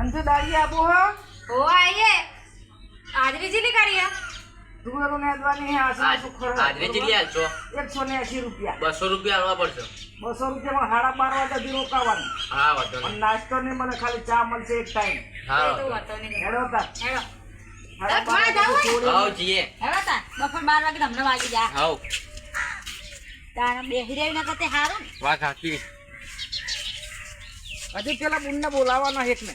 અંજુ દાડી આપો હા? ઓ આઈએ. આજરી જીલી કરીએ હે? તુવેરો નેદવાની હે આજ- સુખડ આજરે કેટલી હાલશો એકસો રૂપિયા. 200 રૂપિયા હાલવા પડશે. બસો રૂપિયામાં સાડા બાર વાગ્યા સુધી રોકાવાનું. હા વાંધો નહીં. નાસ્તો નહીં મને ખાલી ચા મળશે એક ટાઈમ હા તો વાંધો નહીં. હેડો તાર હેડો. સાડા બાર તમારે વાગ્યા જવું સુધી તારા બેહી હાવ જીએ હેડો તાર. વાહ બાર વાગે તમને વાગી જા હાવ તારા બેહી રહી નકર તે હારું ને. વાત સાચી હજુ પેલા બુનને બોલાવવાના એક ને.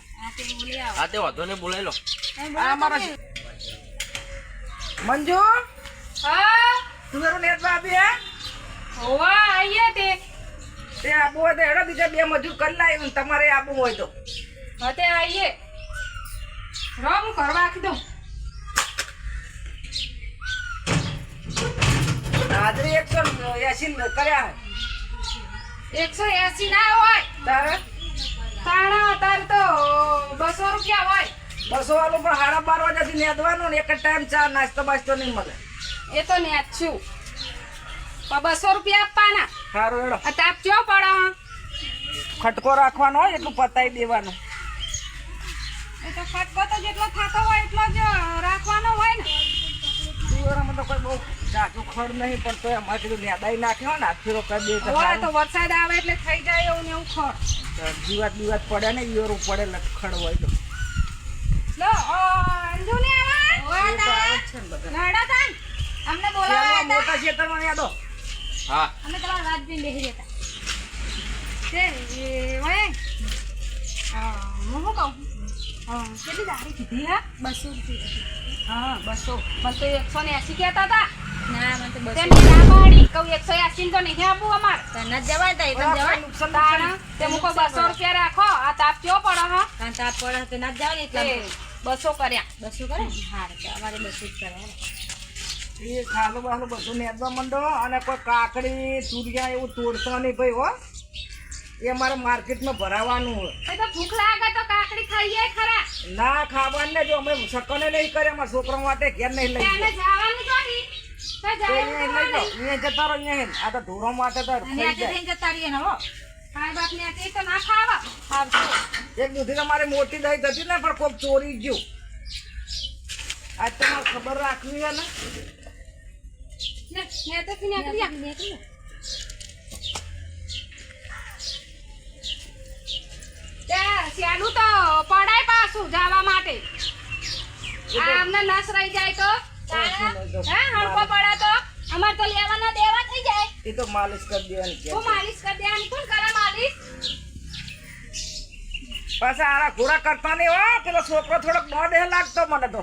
બોલી આવો. હા તે વાંધો ને બોલાવી લો. તમે આ બોલો મારા તમે. મંજુ? હા? મારું નેટ બાબી હે? હોવા આઈએ તે. તે આબુ હોય તો હેડો બીજા બે મજૂર કરી લાવી તમારે આપવું હોય તો. હતે આઈએ રો હું કરવા આખી દઉં. હાજરી એકસો એસી કર્યા હે. એકસો એસી ના હોય. તારે? તાણા તાર તો બસો રૂપિયા હોય. બસો વાળું પણ સાડા બાર વાગ્યાથી નેદવાનું ને એક જ ટાઈમ ચા નાસ્તો બાસ્તો નહીં મળે. એ તો નેટ છું. પણ બસો રૂપિયા આપવાના. સારું હેડો. આ તાપ ચો પડે? ખટકો રાખવાનો હોય એટલું પતાવી દેવાનું. એ તો ખટકો તો જેટલો થતો હોય એટલો જ રાખવાનો હોય ને. તુવેરામાં તો કોઈ બહુ જાજુ ખડ નહીં પણ તો અમારે કીધું નેદાઈ નાખ્યો ને આખીરો કરી દે તો વરસાદ આવે એટલે થઈ જાય એવું ને એવું ખડ. જીવાત બીવાત પડે ને ઈયરું પડે લખડ હોય તો. લો અંજુ ને આવા. અમને બોલાવા હતા. મોટા ખેતરમાં યાદો. હા. અમે તમારા વાત જોઈને બેહી રહેતા તે. એ, ઓય. હા, હું શું કહું? હા, કેટલી દાઢી કીધી હા? બસો રૂપિયા. હા બસો. બસો એકસો ને એસી કહેતા હતા ના મને તો બસો. તે ના પાડી. કહું એકસો એસી તો નહીં આપવું અમારે. તને જ જવાય તા એટલે નુકસાન તાણા તે મૂકો બસો રૂપિયા રાખો આ તાપ કેવો પડે હા? કાં તાપ પડે તો ના જ જવાય? ને તે એટલા બસો કર્યા. બસો કરે હા અમારે બસો જ કરે એ ખાલું બાલું બધું નેદવા માંડો અને કોઈ કાકડી તુરિયા એવું તોડતા નહીં ભાઈ હો. એ અમારે માર્કેટમાં ભરાવાનું હોય. તો ભૂખ લાગે તો કાકડી ખાઈએ ખરા. ના ખાવાનું ને જો અમે સકને નહીં કરે અમારા છોકરા માટે ઘેર નહીં લઈ જવાનું જતા રહો આ તો માટે તો જતા રહીએ ને હો. એક દૂધી તમારી મોટી દહીં હતી ને પણ કોક ચોરી ગયું. આજ તમારે ખબર રાખવી છે ને. તો શિયાળું પડાય પાછું જવા માટે. આમને અમને નસ રહી જાય તો. હા હળકો પડે તો. અમાર તો લેવાના દેવા થઈ જાય. એ તો માલિશ કરી દેવાની કે. હું માલિશ કરી દેવાની કોણ કરે માલિશ? પાછા આરા ઘોડા કરતા નહીં હો. પેલો છોકરો થોડોક દોઢ હે લાગતો મને તો.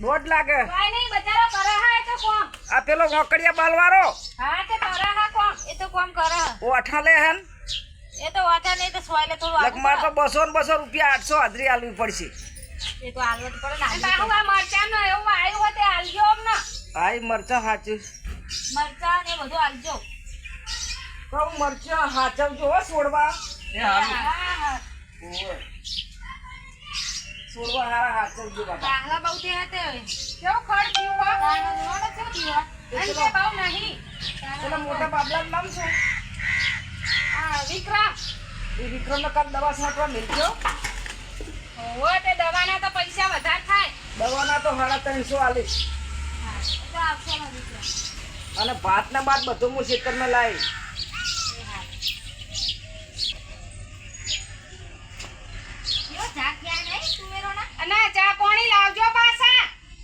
દોઢ લાગે. કોઈ નહીં બચારો કરે હા એ તો કોમ. આ પેલો વોકડિયા બાલવારો હા તે કરે હા કોમ. એ તો કોમ કરે અઠા લે હે એ તો વાતા નહીં તો સોયલે થોડું આગળ લગમાં તો બસો ને બસો રૂપિયા આઠસો હાજરી આલવી પડશે. એ તો હાલવું તો પડે ને અને હાલવું બાહુ એવું આવ્યું હોય તે આલજો અમને હા એ મરચા સાચું પડે. ને બધું હાલજો. કહું મરચા હાચવજો હો છોડવા. એ હા હા. છોડવા હારા હાચવજો બાબા કાહલા બહુ તે હાથે હવે. ખડ થયું હો તાનો કેવો દીવા? અને તે બહુ નહીં. પેલા મોટા બાબલાનું નામ શું આ વિક્રમ. એ વિક્રમને કાલ દવા છાંટવા મિલજો. હોય તે દવાના તો પૈસા વધારે થાય. દવાના તો સાડા ત્રણસો આલીશ. અને ભાત ને બાદ બધું હું ખેતરમાં લાવી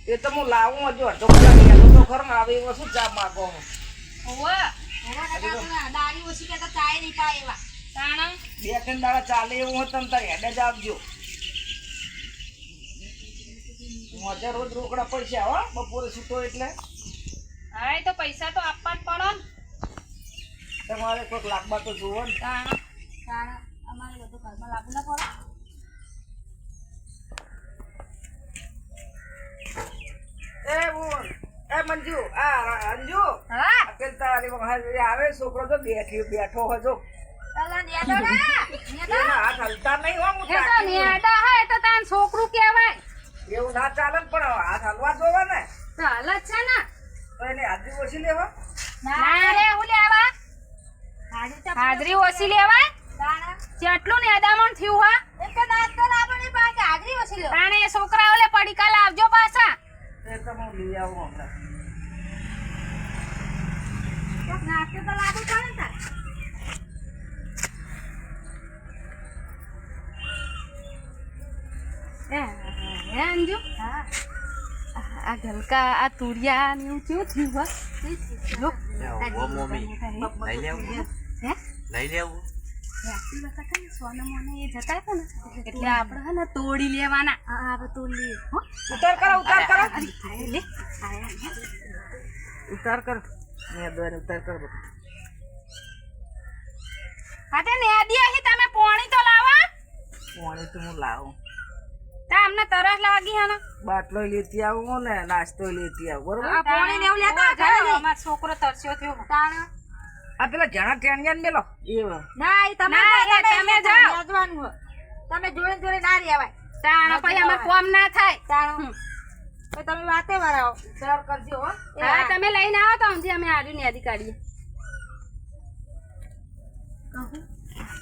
એ તો હું લાવું હજુ અડધો કલાક હેલો તો ખરો આવે એવો શું ચા માગો બે ત્રણ દાડા ચાલે એવું હોય તમે તારે હેડે જ આવજો. મોજે રોજ રોકડા પૈસા હો બપોરે છૂટો એટલે. હા એ તો પૈસા તો આપવા જ પડે ને. તમારે કોઈક લાગવા તો જુઓ ને. તાણા અમારે બધું ઘરમાં લાવવું ના પડે. એ બોલ એ મંજુ આ અંજુ હા? પેલ તારી વહાણ આવે છોકરો તો બેઠી બેઠો હતો હાથ હલતા નહીં હો હું તો નેડા હા એ તો તાન છોકરું કહેવાય. એવું ના ચાલે પણ હાથ હલવા જોવે ને. તો હાલ જ છે ને. તો એને હાજરી ઓછી લેવા. ના રે હું લેવા? હાજરી ઓછી લેવા? જેટલું ને નેદામણ થયું હા. એક તો નાસ્તો લાવવો નહીં લેવા કે હાજરી ઓછી લો તાણે એ છોકરાઓ લે પડીકા લાવજો પાછા. એ તો હું લઈ આવું હમણાં. નાસ્તો તો લાગુ પડે ને તારે? હે હે અંજુ હા આ ગલકા આ તુરિયા ને એવું કેવું થયું હો? જો ઓ મમ્મી. લઈ લેવું હે. લઈ લેવું ને સોના મોને એ જતા હતા ને? એટલે આપણે હે ને તોડી લેવાના. હા આ બધું લે હો? ઉતાર કરો ઉતાર કરો. લે. ઉતાર કરો. મેં દોર ઉતાર કરો. હા તે નેદી અહીં તમે પોણી તો લાવા. પાણી તો હું લાવું. તા અમને તરસ લાગી હે ને. બાટલો લેતી આવું ને નાસ્તો લેતી આવું બરોબર? આ પોણી ને એવું લેતા ઘરે લઈ. છોકરો તરસ્યો થયો. તાણ. આ પેલા જણા ટેણિયા ને મેલો? એવો. ના એ તમે તમે જાઓ. યાદવાનું તમે જોડે જોડે ના રહેવાય તાણ પછી અમાર કોમ ના થાય. તાણ. તમે વાતે વરાવો. સર કરજો હો. હા તમે લઈને આવો તો હમણાં અમે આર્યું ને યાદી કાઢીએ.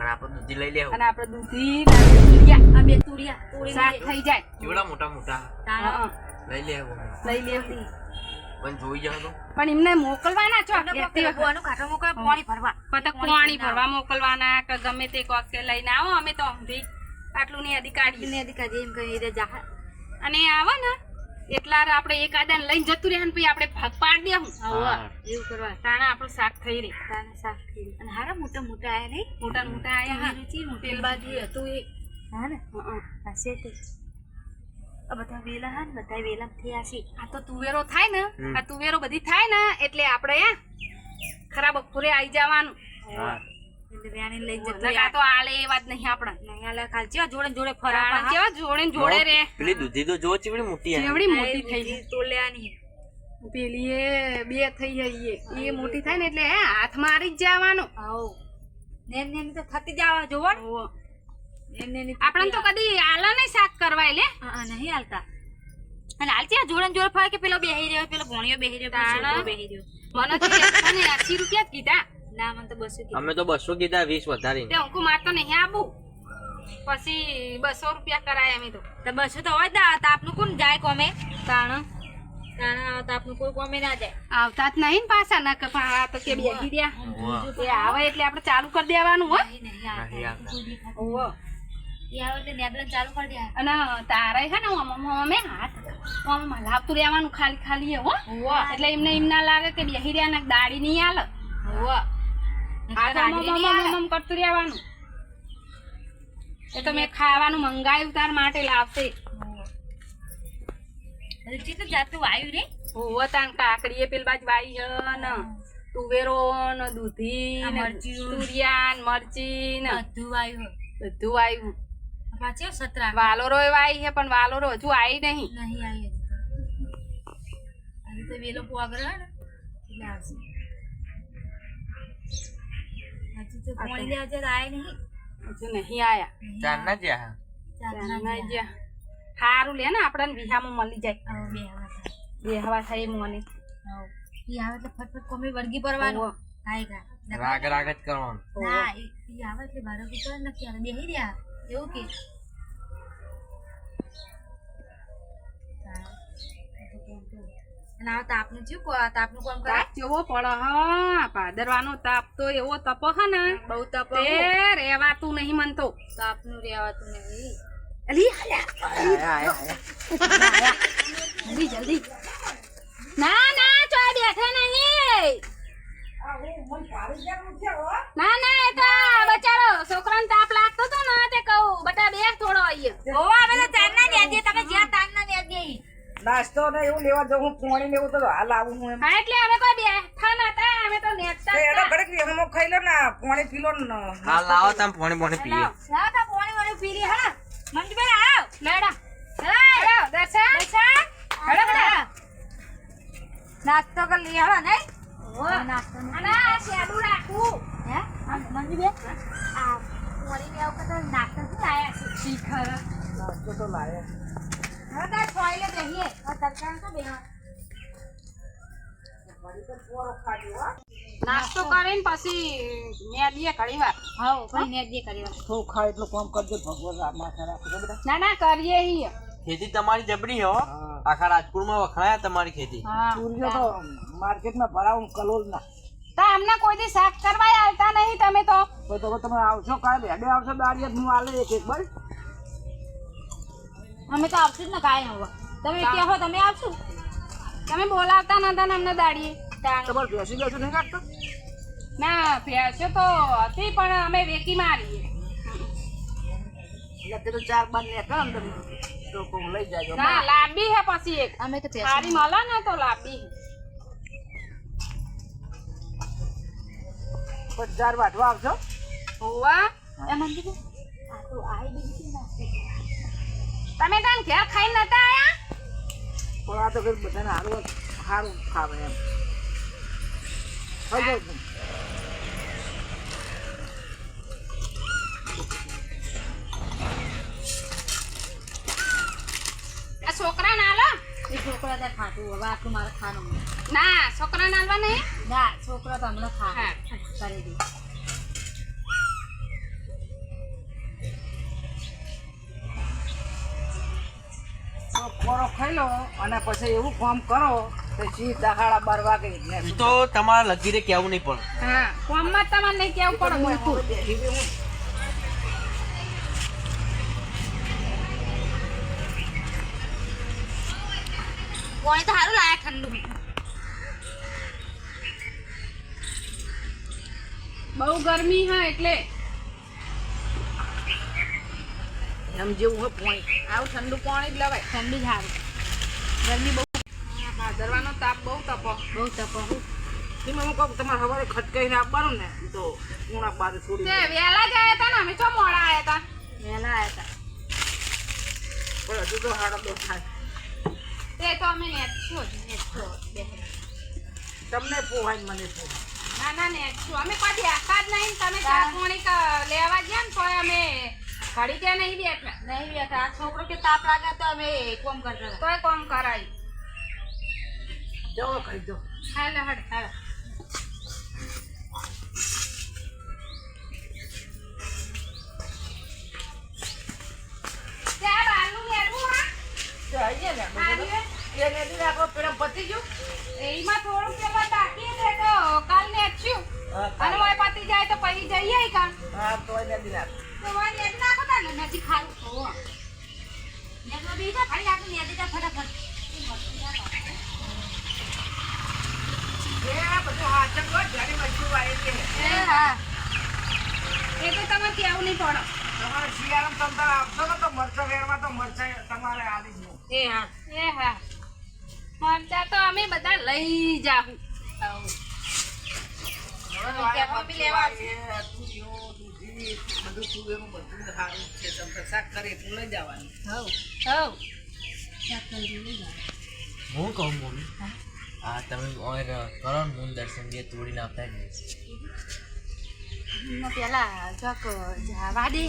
અને આપણે દૂધી લઈ લેવું. અને આપણે દૂધી તુરિયા, આ બે તુરિયા તુરી શાક થઈ જાય. કેવડા મોટા મોટા? લઈ લેવું લઈ લેવું. પણ જોઈ જાવ તો. પણ એમને મોકલવાના છો? વખત. આનું કાંઠો પાણી ભરવા. પતક પાણી ભરવા. મોકલવાના કે ગમે તે કોક લઈને આવો અમે તો આટલું ની અધિકારી ને અધિકારી એમ કહી દે જા અને આવો ને. એટલા આપણે એક આદાન લઈને જતું રહ્યા ને પછી આપણે ભાગ પાડી હા. એવું કરવા. તાણા આપણું શાક થઈ રહે. શાક થઈ કરી અને હારા મોટા મોટા આયા નહીં? મોટા મોટા આયા હા. રુચિ મોટેલ બાજુ હતું એ. હા ને? હા છે તે. આ બધા વેલા હા ને? બધા વેલા થયા છે. આ તો તુવેરો થાય ને? આ તુવેરો બધી થાય ને? એટલે આપણે આ ખરા બપોરે આવી જવાનું. હા લઈ જતો આ તો આલે એ વાત નહીં આપણે. નહીં આલે ખાલ ચેવા જોડે જોડે ફરાળ ફરાવા કેવા જોડે જોડે રે. પેલી દૂધી તો જો ચીવડી મોટી આ. કેવડી મોટી થઈ ગઈ. તોલ્યાની પેલી એ બે થઈ ગઈ એ. એ મોટી થાય ને એટલે હાથ મારી જ જવાનું. આવો. નેન નેન તો થતી જવા જોવો આપણને તો કદી આલા નહીં શાક કરવા એટલે નહીં હાલતા. અને હાલ જોડે જોડે ફરે કે પેલો બેહી રહ્યો પેલો ભોણિયો બેહી રહ્યો બેહી રહ્યો. મને તો રૂપિયા જ કીધા. ના મને તો બસો કીધું. અમે તો બસો કીધા વીસ વધારી તે અંકુ માર તો નહીં આબુ પછી બસો રૂપિયા કરાય અમે તો. તો બસો તો હોય જ ના તાપનું કોણ જાય કોમે? તાણ. તાણા તાપનું કોઈ કોમે ના જાય. આવતા જ નહીં ને પાછા ના કે આ તો કે બેસી રહ્યા. એ આવે એટલે આપણે ચાલુ કરી દેવાનું હો. નહીં નહીં આવતા. નહીં આવતા. કોઈ દેખાતું ઓવો. નહીં. એ આવે એટલે નેદલન ચાલુ કરી દે અને તારે છે ને અમે હાથ આમ હલાવતું રહેવાનું ખાલી ખાલી હો. એટલે એમને એમ ના લાગે કે બેસી રહ્યા ને દાડી નહીં આલે હોવા કરતું રહેવાનું. એ તો મેં ખાવાનું મંગાવ્યું તાર માટે લાવશે. રુચિ તો જાતું આવ્યું રે? હોવો તાન કાકડીએ પેલ બાજ વાઈ તુવેરો ન. દૂધી તુરિયાન મરચી ને બધું આવ્યું બધું આવ્યું પાછો સતરા. વાલોરો આવી છે પણ વાલોરો હજુ આવી નહીં. નહીં આવી તો. વેલો પોગ્રહ ને એટલે આવશે હજી તો પાણી લેવા જાય તો નહીં? હજુ નહીં આયા. ચાર ના જ્યાં ચાલ ના સારું લે ને આપણને વિહામાં મળી જાય. બે હવા થાય. બે હવા થાય મોને. હવ. ઈ આવે એટલે ફટફટ કોમી વળગી પડવાનું. રાગ રાગ જ કરવાનું. ના ઈ ઈ આવે એટલે બાર ઉપર નથી આવે. બેહી રહ્યા. એવું કે? આ તાપનું થયું કો તાપનું કોમ કરાય? કેવો પડે હા પાદરવાનો તાપ તો એવો તપો હ ને. બહુ તાપ એ રેવાતું નહીં મનતો. તાપનું રેવાતું નહીં. અલી જલ્દી જલ્દી. ના ના ચો બેઠે નહીં. ના ના એ તો બચારો છોકરાને તાપ લાગતો તો ને તે કહું. બટા બે થોડો અહીંયા. ઓ અમે તો ચારના નેદીએ તમે જ્યાં નેદીએ ઈ. નાસ્તો ને એવું લેવા જવું હું ને લેવું તો હાલ આવું હું એમ. હા એટલે અમે કોઈ બેઠા નતા અમે તો નેતા એનો. ઘડીક ખાઈ લો ને પાણી પી લો ને હા લાવો તમે પાણી પાણી પીએ. લાવો તા પોણી વાળી પી લે હા મંજુબેન આવ મેડા હેલો દર્શન. દર્શન. હેલો બેટા નાસ્તો કર લઈ આવો નહીં? નાસ્તો અને આ શેડું રાખું હે? આ આ પોરી લેવા કરતા નાસ્તો શું લાયા છે? શીખર. નાસ્તો તો લાયા. નાસ્તો કરીને પછી મેદીએ ઘણી વાર હાઉ કોઈ ને દે વાર થોડું ખાય એટલું કામ કરજો ભગવાન રા- રાખજો બધા. ના ના કરીએ ઈ ખેતી તમારી જબરી હો. આખા આખા માં વખણાયા તમારી ખેતી. સૂર્ય તો માર્કેટમાં ભરાવું કલોલ ના. તો અમને કોઈ દી શાક કરવા આવતા નહીં તમે તો. તો તમે આવશો કાલે? હેડે આવશો દાડિયા હું આલે એક એક બસ. અમે તો આવશું જ ને કાંઈ હવે. તમે કહો તમે આવશું? તમે બોલાવતા નતા ને અમને દાડીએ. તમારે બેસી બેસી નહીં કાઢતો? ના ભેંસો તો હતી પણ અમે વેકી મારીએ. એટલે તો ચાર બાર ને કામ તમે. લઈ જાજો. ના લાંબી હે પછી એક. અમે તો સારી મળે ને તો લાંબી પછી ચાર વાટવા આવજો. હોવા? એ મંજુબેન આ તો આઈ બીજી નાસ્તો તમે તાન ઘેર ખાઈને નતા આયા પણ આ તો કઈ બધાને સારું સારું ખાવે એમ થઈ જાય આ છોકરા ના લો એ છોકરા ત્યાં ખાતું હવે આટલું મારે ખાવાનું ના છોકરા ના આલવા નહીં ના છોકરો તો હમણાં ખા હા. કરી દે ખાઈ લો અને પછી એવું ફોર્મ કરો તો સીધા સાડા બાર વાગે એટલે તો તમારા લગીરે કેવું નહીં પણ. હા કોમમાં તમારે નહીં કેવું પડે બિલકુલ. પાણી તો સારું લાયા ઠંડુ બહુ ગરમી હા એટલે. એમ જેવું હોય પોણી. આવું ઠંડુ પાણી જ લવાય. ઠંડુ જ સારું ગરમી બહુ ધરવાનો તાપ બહુ તપો. બહુ તપો. હું કહું તમારે સવારે ખટકાઈને આપવાનું ને તો ઉણા બાજુ છોડી તે વહેલા જ આયા હતા ને અમે તો મોડા આવ્યા હતા વહેલા આવ્યા હતા હજુ તો દસ થાય. તે તો અમે જ, નેચશું જ. તમને પોહાય મને પોહાય. ના ના નેચશું અમે કોઈ આખા જ નહીં તમે ચા પાણી લેવા ગયા ને તો અમે ઘડી ત્યાં નહીં બેઠા નહીં બેઠા. આ છોકરો કે તાપ લાગે તો અમે કોમ કરતા તો કોમ કરાય. જવો કરી દો. હાલ હડ હાલ. એમાં થોડુંક પેલા બાકી છે તો કાલ ને અને પતી જાય તો પછી જઈએ કાં હા તો એ નથી રાખો. તો ઓય નેચ નાખો તા ને નથી ખાવું તો નેગો બીજા ખાલી આપણે નેદી જા ફટાફટ. એ બધું હાચમ કર જાડી વસ્તુ આવી છે. એ હા. એ તો તમે કેવું નહીં પડો તમારે શિયાળામાં તમે આવશો ને તો મરચા વેણમાં તો મરચા તમારે આવી જ એ હા. એ હા. મરચા તો અમે બધા લઈ જાઉં લેવા બધું બધું સારું છે. તમે શાક કરે એટલું લઈ જવાનું. હવ. હું કહું મમ્મી આ તમે ઓર કરો ને દર્શન બે તોડીને આવતા જ પેલા ચોક જવા દે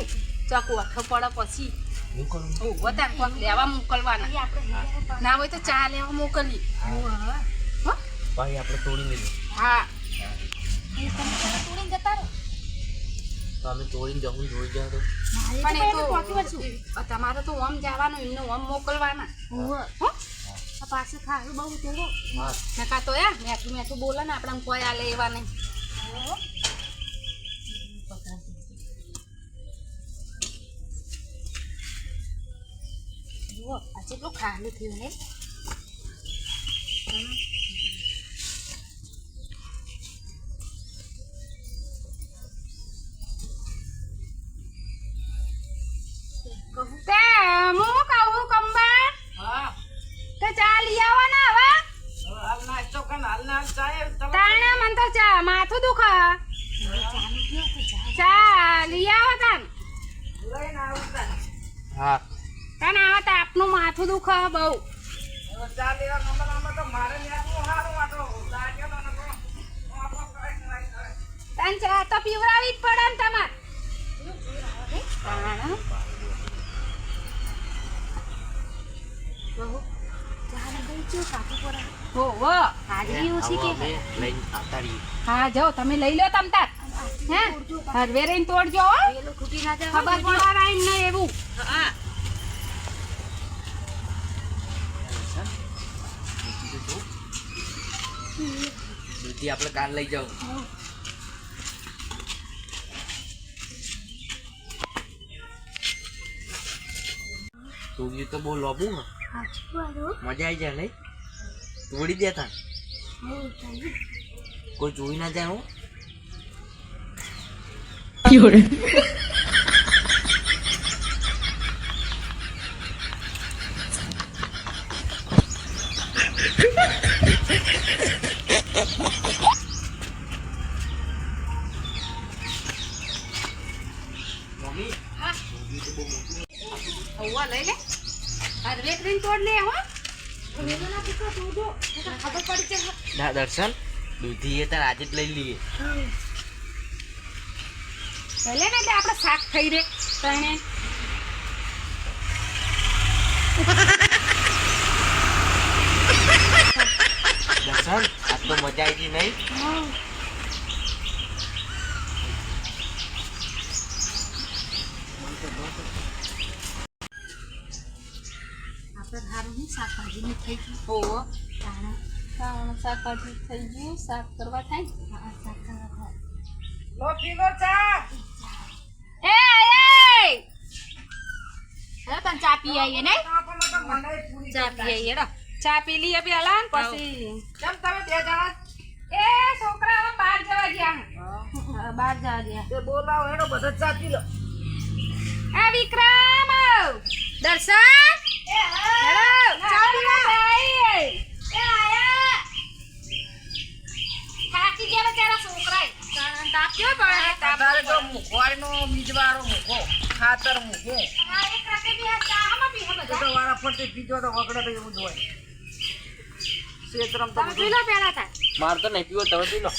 ચોક વખો પડે પછી. હું કરું ઊભો કોક લેવા મોકલવાના. ના હોય તો ચા લેવા મોકલી. હો? ભાઈ આપણે તોડી લઈએ. હા. તોડીને જતા રહો. તો અમે તોડીને જવું જોઈ જાવ તો. પણ એ તો પહોંચી તમારે તો ઓમ જવાનું એમને ઓમ મોકલવાના? પાસે ખારું બહુ મેં નકા તો યાર મેઠું મેઠું બોલે ને આપણે કોઈ આ લેવા નહીં. જુઓ આ કેટલું ખાલી થયું ને હો જાઓ તમે લઈ લો તમ તાર. હે? હરવે રહીને તોડજો હો. પેલું ખૂટી ના જાય ખબર પડવા ને એવું. દૂધી આપણે કાલ લઈ જાવ તું તો બહુ લોબું હે. મજા આવી જાય નહીં? તોડી દેતા કોઈ જોઈ ના જાય હું? મમ્મી હા દૂધી તો બહુ મોટી હવા લઈ લે હરવે રહીને તોડ લે હો વેલો ના પીકો તોડો નહીંતર ખબર પડી જશે ના દર્શન? દૂધી એ તાર આજે જ લઈ લઈએ ભલે ને એટલે આપણે શાક થઈ રે તને દર્શન? આ તો મજા આવી ગઈ નહીં? આપણે સારું શાકભાજી ની થઈ ગયું હોવો તાણા. થઈ ગયું. શાક કરવા થાય હા શાક કરવા થાય. લો પીલો ચા એ એ! હવે તને ચા પી આવીએ નહીં? ચા પણ તો મને પૂરી ચા પી આવીએ હેડો. ચા પી લઈએ પેલા ને પછી કેમ તમે બે જણા? એ છોકરા હવે બહાર જવા ગયા. બહાર જવા બોલાવો હેડો બધા ચા પી લો. એ વિક્રમ દર્શન? હેલો ચા પીવા જાય. એ આયા. થાકી ગયા બચારા છોકરાય તાપ કેવો પડે? તારે જો મુખવાડીનો બીજવાળો મૂકો ખાતર મુખો બી ચામાં તો બધા? તો વાળા ફરતી પીજો તો વગડે તો એવું જ હોય. શેતરમ તો તમે પી લો પેલા થાય માર તો નહીં પીવો તમે પી લો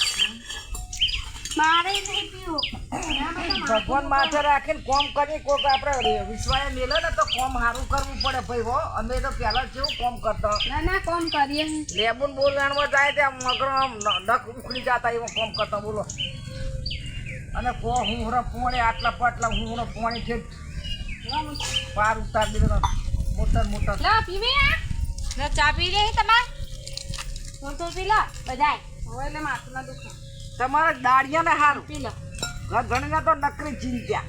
મારે નહીં પીવું. ભગવાન માથે રાખીને કોમ કરી કોક આપણે વિશ્વાએ મેલે ને તો કોમ સારું કરવું પડે ભાઈ હો. અમે તો પહેલા કેવું કોમ કરતા. ના ના કોમ કરીએ લેબુન બોલ જાણવા જાય ત્યાં મગર નખ ઉખડી જતા એવો કોમ કરતા બોલો. અને કો હું હરો પોણે આટલા પાટલા હું હરો પોણે છે પાર ઉતાર દીધો મોટર મોટર. લા પીવે ને ચા પી લે તમાર? હું તો પી લો બધાય. હવે એટલે માથું ના દુખે. તમારા દાડિયા ને સારું પી લો તો નકરી ચિંત્યા.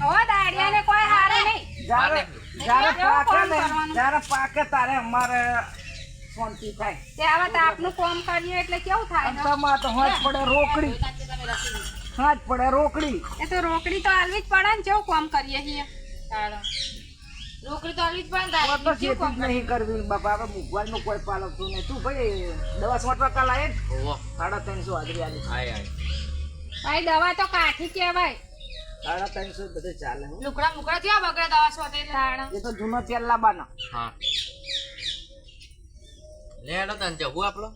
હવે દાડિયાને કોઈ હારે નહીં. જ્યારે જ્યારે કેવું પાકે ને જ્યારે પાકે તારે અમારે શાંતિ થાય. તે હવે તાપનું કોમ કરીએ એટલે કેવું થાય અને તો હાથ પડે રોકડી. હાથ પડે રોકડી. એ તો રોકડી તો આલવી જ પડે ને કેવું કોમ કરીએ છીએ. રોકડી તો આવી જ પડે તો ખેતી નહીં કરવી. બાપા હવે નું કોઈ પાલવતું નહીં તું ભાઈ દવા સો ટકા લાવે ને? સાડા ત્રણસો હાજરી આવી ભાઈ દવા તો કાઠી કહેવાય. સાડા ત્રણસો બધે ચાલે હો. લુકડા મુકડા થયા બગડે દવા સોતે તાણ. એ તો જૂનો તેલ લાવવાનો હા. લે હેડો તને જવું આપણો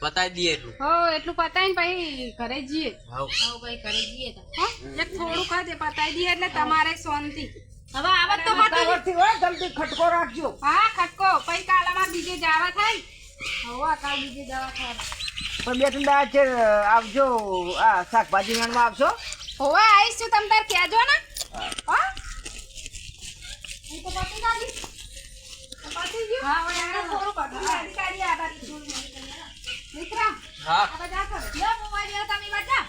પતાઈ દઈએ એટલું. હો એટલું પતાય ને પછી ઘરે જઈએ. હાવ. હવે ભાઈ ઘરે જઈએ તો. હો એક થોડું ખાતે પતાઈ દઈએ એટલે તમારે શાંતિ. હવે આવત તો મટી ફટાફટથી હોય જલ્દી ખટકો રાખજો. હા ખટકો. પછી કાલામાં બીજે જવા થાય. હવે કાલ બીજે જવા થાય. પણ બે ત્રણ દાડા છે આવજો આ શાકભાજી વેણવા આવશો. હોવે આવીશ છું તમ તાર કહેજો ને. હા? એ તો પતી દાદી પતી ગયું. હા આટલું એને થોડું બધું જીએ કરી આ બાજુ વિક્રમ હા આ બધા કરો લ્યો મોબાઈલ લ્યો તમે બધા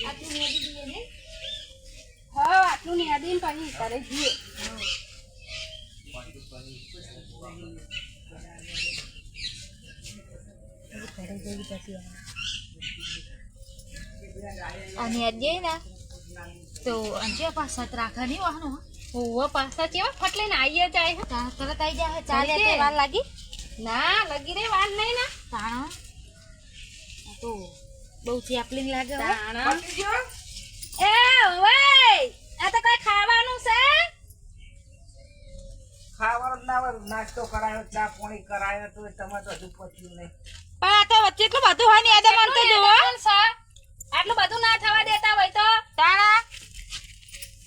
આટલું નેદી દઈએ ને હા આટલું નેદી ને પછી ઘરે જઈએ અને આજે ના તો અંજે પાસ ત્રાખા રાખા નહીં વાહનો હોવે પાછા કેવા ફટ લઈને આવીએ જાય તરત આવી જાય ચાલે તે. વાર લાગી? ના લગી રે વાર નહીં ના. તાણો? તો બહુ ચેપલિંગ લાગે. તાણા? એ ઓય! આ તો કઈ ખાવાનું છે? ખાવાનું ના હોય નાસ્તો કરાયો ચા પાણી કરાયો તો તમારે તો હજુ પચ્યું નહીં. પણ આ તો વચ્ચે એટલું બધું હોય ને યાદ મને તો જોવો આટલું બધું ના થવા દેતા હોય તો? તાણા.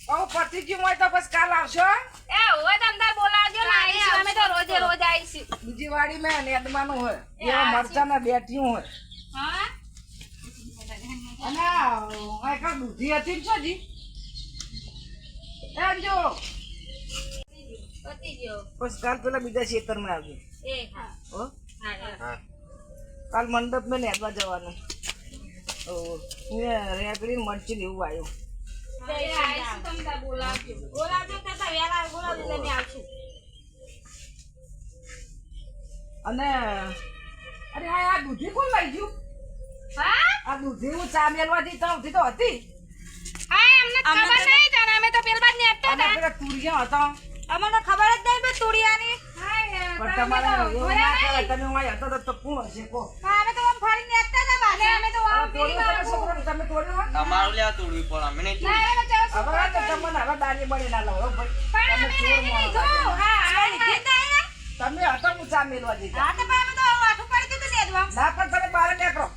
હવે પતી ગયું હોય તો બસ કાલ આવશો એ હોય તમ તાર બોલાવજો ને આવીશું અમે તો રોજે રોજ આવીશું. બીજી વાડી મેં નેદવાનું હોય એ એવા મરચા ને બેઠ્યું હોય. હા? અને આ આ દૂધી હતી ને છોજી એમ જો બસ કાલ પેલા બીજા ખેતરમાં આવજો હો. હા? હા કાલ મંડપ મેં નેદવા જવાનું. ઓ મેં મરચી લેવું આવ્યું તો બોલાવજો. બોલાવજો વેલા બોલાવજો આવશું. અને અરે હા આ દૂધી કોણ લઈ ગયું હા? આ દૂધી હું ચા મેલવાથી ત્યાંથી તો હતી. હા અમને ખબર નહીં તને અમે તો પેલ નેટતા અને હતા પેલા તુરિયા હતા. અમને ખબર જ નહીં બે તુડિયાની પણ તમારે એવું ના કહેવાય તમે અહીં હતો તો કોણ હશે કો અમે તો આમ ફરી નેટતા હતા અમે તો આમ હવે તમે તોડ્યો તમારું લ્યા તોડવી પડે અમે નહીં ના તોડવી. અમે તો જાવ હવે તો તમને હવે દાડી બળી ના લાવો ભાઈ. પણ અમે નહીં માણસ હા ને તમે હતા હું ચા મેલવા દીધા હા તો પણ અમે તો આઠું પડી નેદવા ના પણ તમે બહાર નીકળો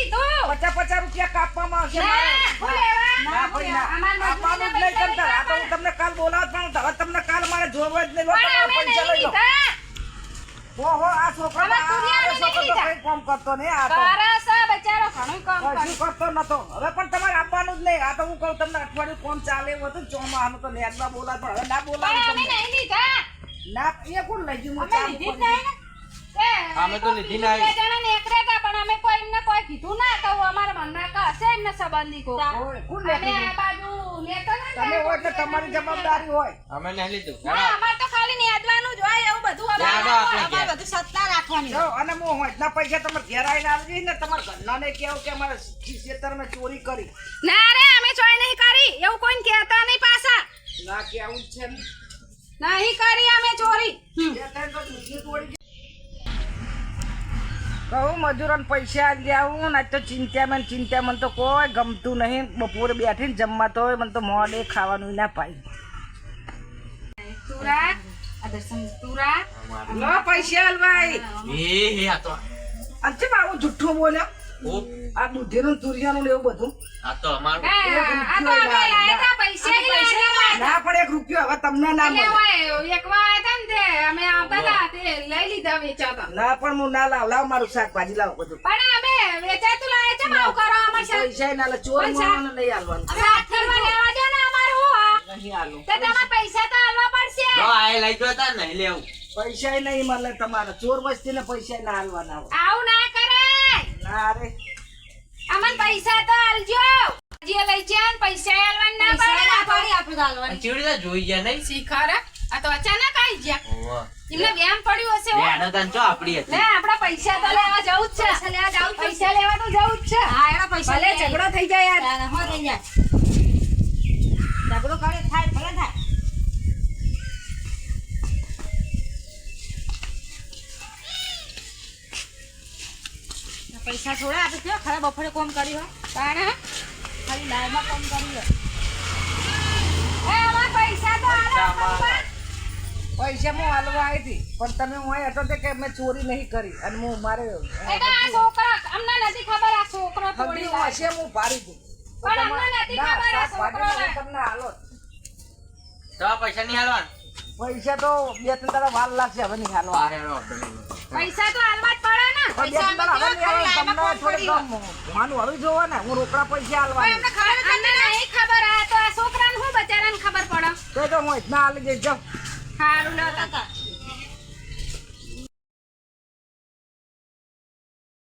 લીધું પચાસ પચાસ રૂપિયા કાપવામાં આવશે ના, મારે. હું લેવા? ના ભાઈ ના. આપવાનું જ નહીં પૈસા આ તો હું તમને કાલ બોલાવત પણ હવે તમને કાલ મારે જોવો જ નહીં. લો, પણ તમારા અમે પૈસા લઈ લો. ઓહો આ છોકરો અમે તુરિયાને આ છોકરો તો લીધા. કામ કરતો નહીં આ તો. બચારો ઘણું કામ કશું કરતો નતો. હવે પણ તમારે આપવાનું જ નહીં. આ તો હું કહું તમને અઠવાડિયું કોમ ચાલે એવું હતું ચોમાહાનું તો નેટમાં બોલાવ પણ હવે ના બોલાવું ના એ કોણ લઈ ગયું? અમે લીધી જ નહીં ને. એ, અમે તો લીધી ના પણ અમે કોઈને કોઈ કીધું ના તો અમારા મનમાં કે હશે એમને સંબંધી કોક. અમે આ બાજુ લેતા ને તમે હોય તો તમારી જવાબદારી હોય. અમે નહીં લીધું. ના, અમાર તો ખાલી નેદવાનું જ હોય એવું બધું અમારે અમારે બધું સત્તા રાખવાની. જો અને હું હોય ના પૈસા તમારે ઘેર આવીને આવજે ને તમારા ઘરનાને કેવું કે અમારે ખેતરમાં ચોરી કરી. ના રે અમે ચોય નહીં કરી. એવું કોઈને કહેતા નહીં પાછા. ના કેવું છે ને નહીં કરી અમે ચોરી. કહું મજૂરોને પૈસા આપી આવું ને આજ તો ચિંતામાં ને ચિંતામાં તો કોઈ ગમતું નહીં. બપોરે બેઠીને જમવા તો હોય મને તો મોડે ખાવાનું ના પાય. પૈસા હલવાય એ હે આ અને ચેમ જુઠ્ઠું બોલ્યો. આ દૂધીનું ને તુરિયાનું ને એવું બધું. આ તો અમારું. આ તો અમે લાયા પૈસા. ના પણ એક રૂપિયો હવે તમને ના મળે. એક વાર આયા હતા ને તે અમે આવતા હતા તે લઈ લીધા વેચાતા. ના પણ હું ના લાવ. લાવ મારું શાકભાજી લાવ બધું. પણ અમે વેચાતું લાયા છે માવ કરો અમાર શાક પૈસા ના લે ચોર? માણસને નહીં હાલવાનું. સાત કરવા લેવા દો ને અમાર હું. નહીં આલો તો તમાર પૈસા તો આલવા પડશે. લો આ લઈ ગયો તા નહીં લેવું. પૈસા નહીં મળે તમારે. ચોર વસ્તી ને પૈસા ના આલવાના આવું ના કરાય ના રે અમન પૈસા તો આલજો. જે લઈ છે પૈસા આલવા ના પડે. અને ચીવડી તો જોઈ ગયા નહીં? શીખર આ તો અચાનક આવી ગયા. એમને વ્યામ પડ્યું હશે. બેનો તને ચો આપડી હતી? ના આપડા પૈસા તો લેવા જવું જ છે. પૈસા લેવા તો જવું જ છે. હા એના પૈસા ભલે ઝઘડો થઈ જાય યાર. હો થઈ જાય. ઝઘડો કરે થાય ભલે થાય. પૈસા થોડા આપે છે ખરા બપોરે કોમ કરી હો તાણે ખાલી દાળમાં કોમ કરી લો. પૈસા તો પૈસા હું હાલવા આવી હતી પણ તમે હું અહીં હતો કે મેં ચોરી નહીં કરી અને હું મારે છોકરા અમને નથી ખબર આ છોકરો તોડી હશે હું પાડી દઉં પણ અમને નથી ખબર આ છોકરો તમને હાલો તો પૈસા નહીં હાલવાના? પૈસા તો બે ત્રણ તારા વાર લાગશે હવે નહીં હાલવા. પૈસા તો હાલવા જ પડે ને. તમને જોવો ને હું રોકડા પૈસા હાલવા ખબર અમને નહીં ખબર આ તો આ છોકરાને હું બચારાને ખબર પડે? તો તો હું ઇતના હાલી જઈ જાઉં. સારું લો કાકા.